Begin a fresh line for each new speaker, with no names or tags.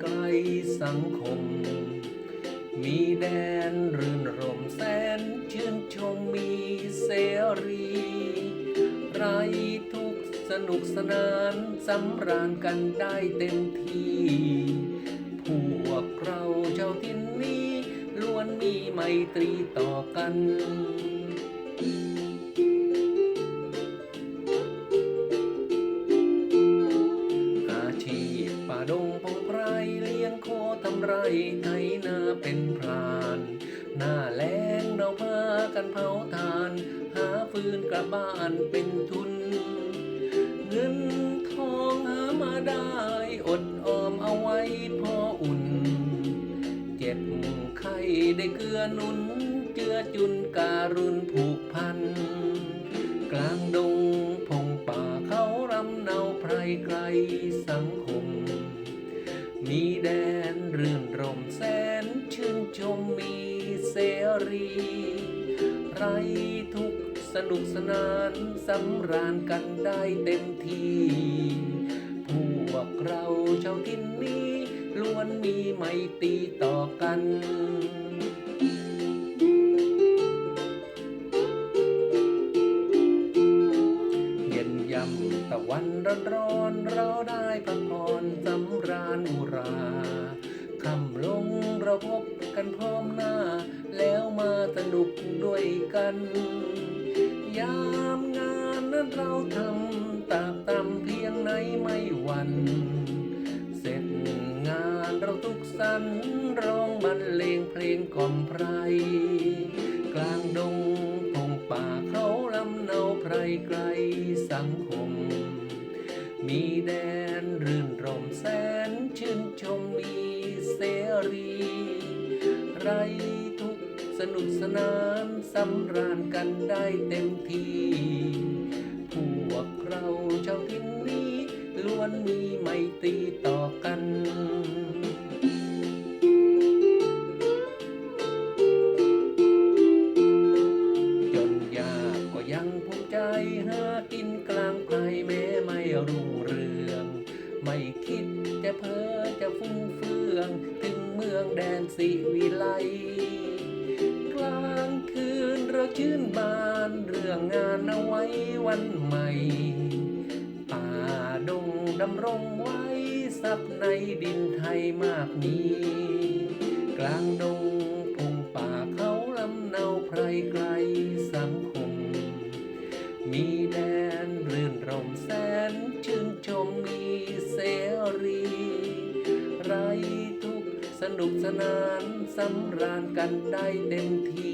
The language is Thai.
ไกลสังคม มีแดนรื่นรมแสนชื่นชมมีเสรี ไรทุกสนุกสนานสำราญกันได้เต็มที่ พวกเราชาวทินนี้ล้วนมีไมตรีต่อกัน ไรไถนาเป็นพราน หน้าแล้งเราพากันเผาทาน หาฟืนกลับบ้านเป็นทุน เงินทองหามาได้อดออมเอาไว้พออุ่น เจ็บไข้ได้เกื้อหนุน เจือจุนการุณผูกพัน กลางดงพงป่าเขารำเนาไพรไกลสังคม มีแดนรื่นรมแสนชื่นชมมีเสรี ไรทุกสนุกสนานสำราญกันได้เต็มที่ พวกเราชาวทินนี้ล้วนมีไมตรีต่อกัน ร้อนร้อนเราได้พักผ่อนสำราญอุราคำลงเราพบกันพร้อมหน้า แล้วมาสนุกด้วยกัน ยามงานนั้นเราทำตามตำเพียงไหนไม่หวันเสร็จงานเราทุกสันร้องบรรเลงเพลงกล่อมไพรกลางดงพงป่าเขาลำเนาไพรไกลสังคม มีแดนรื่นรมแสนชื่นชมมีเสรี ไรทุกสนุกสนานสำราญกันได้เต็มที่พวกเราชาวทินนี้ล้วนมีไมตรีต่อกัน แม้ไม่รุ่งเรือง ไม่คิดจะเพ้อจะฟุ้งเฟือง ถึงเมืองแดนสิวิไล กลางคืนเราชื่นบานเรื่องงานเอาไว้วันใหม่ ป่าดงดำรงไว้สับในดินไทยมากมี กลางดง นุกสนานสำราญกันได้เต็มที่